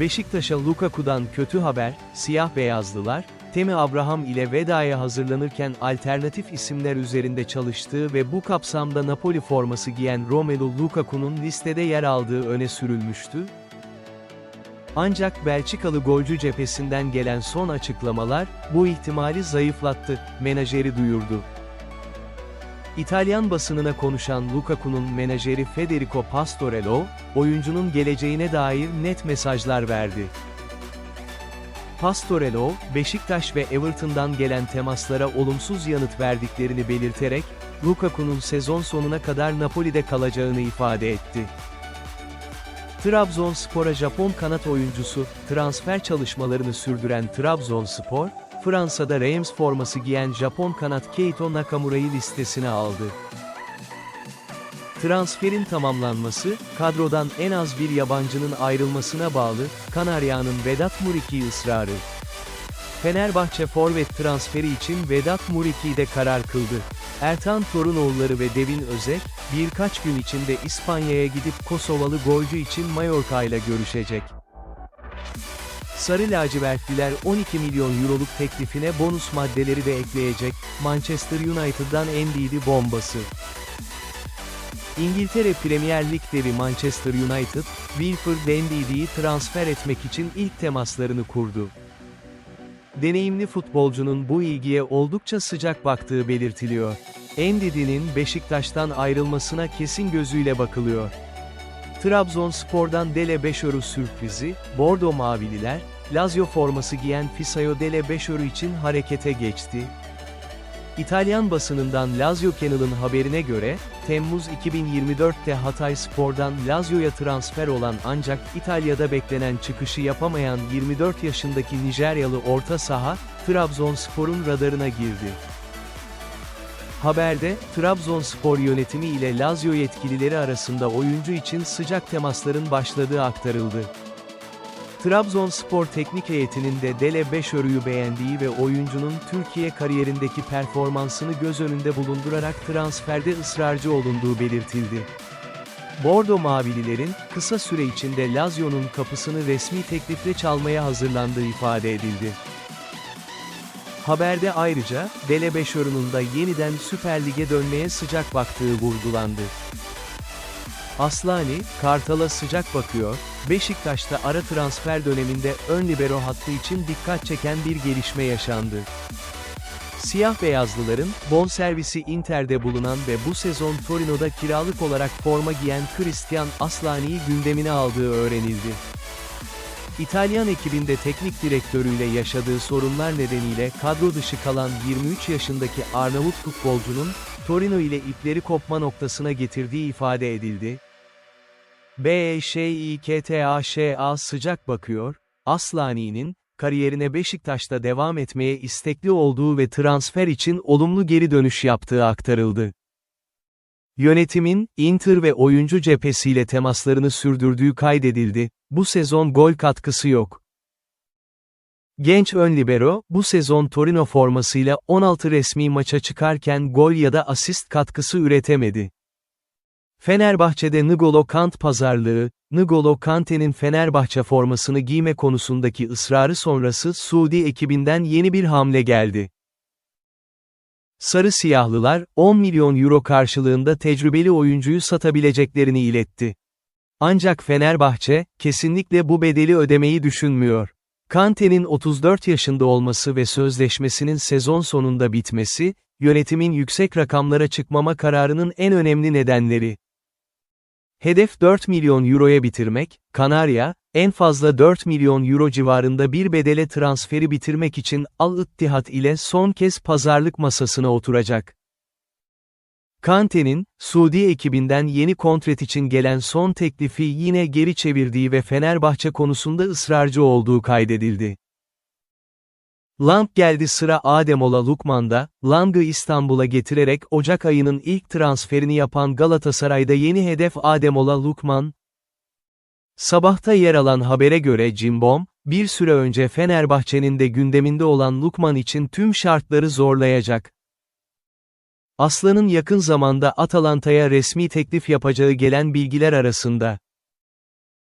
Beşiktaş'a Lukaku'dan kötü haber, siyah beyazlılar, Temi Abraham ile vedaya hazırlanırken alternatif isimler üzerinde çalıştığı ve bu kapsamda Napoli forması giyen Romelu Lukaku'nun listede yer aldığı öne sürülmüştü. Ancak Belçikalı golcü cephesinden gelen son açıklamalar, bu ihtimali zayıflattı, menajeri duyurdu. İtalyan basınına konuşan Lukaku'nun menajeri Federico Pastorello, oyuncunun geleceğine dair net mesajlar verdi. Pastorello, Beşiktaş ve Everton'dan gelen temaslara olumsuz yanıt verdiklerini belirterek, Lukaku'nun sezon sonuna kadar Napoli'de kalacağını ifade etti. Trabzonspor'a Japon kanat oyuncusu, transfer çalışmalarını sürdüren Trabzonspor, Fransa'da Reims forması giyen Japon kanat Keito Nakamura'yı listesine aldı. Transferin tamamlanması, kadrodan en az bir yabancının ayrılmasına bağlı, Kanarya'nın Vedat Muriqi ısrarı. Fenerbahçe forvet transferi için Vedat Muriqi'de karar kıldı. Ertan Torunoğulları ve Devin Özek, birkaç gün içinde İspanya'ya gidip Kosovalı golcü için Mallorca ile görüşecek. Sarı lacivertliler 12 milyon euroluk teklifine bonus maddeleri de ekleyecek, Manchester United'dan Ndidi bombası. İngiltere Premier Lig devi Manchester United, Wilfred Ndidi'yi transfer etmek için ilk temaslarını kurdu. Deneyimli futbolcunun bu ilgiye oldukça sıcak baktığı belirtiliyor. Ndidi'nin Beşiktaş'tan ayrılmasına kesin gözüyle bakılıyor. Trabzonspor'dan Dele Beşoru sürprizi, Bordo Mavililer, Lazio forması giyen Fisayo Dele Beşoru için harekete geçti. İtalyan basınından Lazio Kennel'ın haberine göre, Temmuz 2024'te Hatay Spor'dan Lazio'ya transfer olan ancak İtalya'da beklenen çıkışı yapamayan 24 yaşındaki Nijeryalı orta saha, Trabzonspor'un radarına girdi. Haberde, Trabzonspor yönetimi ile Lazio yetkilileri arasında oyuncu için sıcak temasların başladığı aktarıldı. Trabzonspor teknik heyetinin de Dele Beşörü'yü beğendiği ve oyuncunun Türkiye kariyerindeki performansını göz önünde bulundurarak transferde ısrarcı olunduğu belirtildi. Bordo Mavililerin, kısa süre içinde Lazio'nun kapısını resmi teklifle çalmaya hazırlandığı ifade edildi. Haberde ayrıca, Dele Beşörü'nün da yeniden Süper Lig'e dönmeye sıcak baktığı vurgulandı. Aslani, Kartal'a sıcak bakıyor, Beşiktaş'ta ara transfer döneminde ön libero hattı için dikkat çeken bir gelişme yaşandı. Siyah beyazlıların, bonservisi Inter'de bulunan ve bu sezon Torino'da kiralık olarak forma giyen Christian Aslani'yi gündemine aldığı öğrenildi. İtalyan ekibinde teknik direktörüyle yaşadığı sorunlar nedeniyle kadro dışı kalan 23 yaşındaki Arnavut futbolcunun, Torino ile ipleri kopma noktasına getirdiği ifade edildi. BŞİKTAŞA sıcak bakıyor, Aslani'nin, kariyerine Beşiktaş'ta devam etmeye istekli olduğu ve transfer için olumlu geri dönüş yaptığı aktarıldı. Yönetimin, Inter ve oyuncu cephesiyle temaslarını sürdürdüğü kaydedildi, bu sezon gol katkısı yok. Genç ön libero, bu sezon Torino formasıyla 16 resmi maça çıkarken gol ya da asist katkısı üretemedi. Fenerbahçe'de N'Golo Kant pazarlığı, N'Golo Kante'nin Fenerbahçe formasını giyme konusundaki ısrarı sonrası Suudi ekibinden yeni bir hamle geldi. Sarı siyahlılar, 10 milyon euro karşılığında tecrübeli oyuncuyu satabileceklerini iletti. Ancak Fenerbahçe, kesinlikle bu bedeli ödemeyi düşünmüyor. Kante'nin 34 yaşında olması ve sözleşmesinin sezon sonunda bitmesi, yönetimin yüksek rakamlara çıkmama kararının en önemli nedenleri. Hedef 4 milyon euroya bitirmek, Kanarya, en fazla 4 milyon euro civarında bir bedele transferi bitirmek için Al-Ittihad ile son kez pazarlık masasına oturacak. Kante'nin, Suudi ekibinden yeni kontrat için gelen son teklifi yine geri çevirdiği ve Fenerbahçe konusunda ısrarcı olduğu kaydedildi. Lang geldi sıra Ademola Lukman'da, Lang'ı İstanbul'a getirerek Ocak ayının ilk transferini yapan Galatasaray'da yeni hedef Ademola Lukman. Sabahta yer alan habere göre Cimbom, bir süre önce Fenerbahçe'nin de gündeminde olan Lukman için tüm şartları zorlayacak. Aslan'ın yakın zamanda Atalanta'ya resmi teklif yapacağı gelen bilgiler arasında.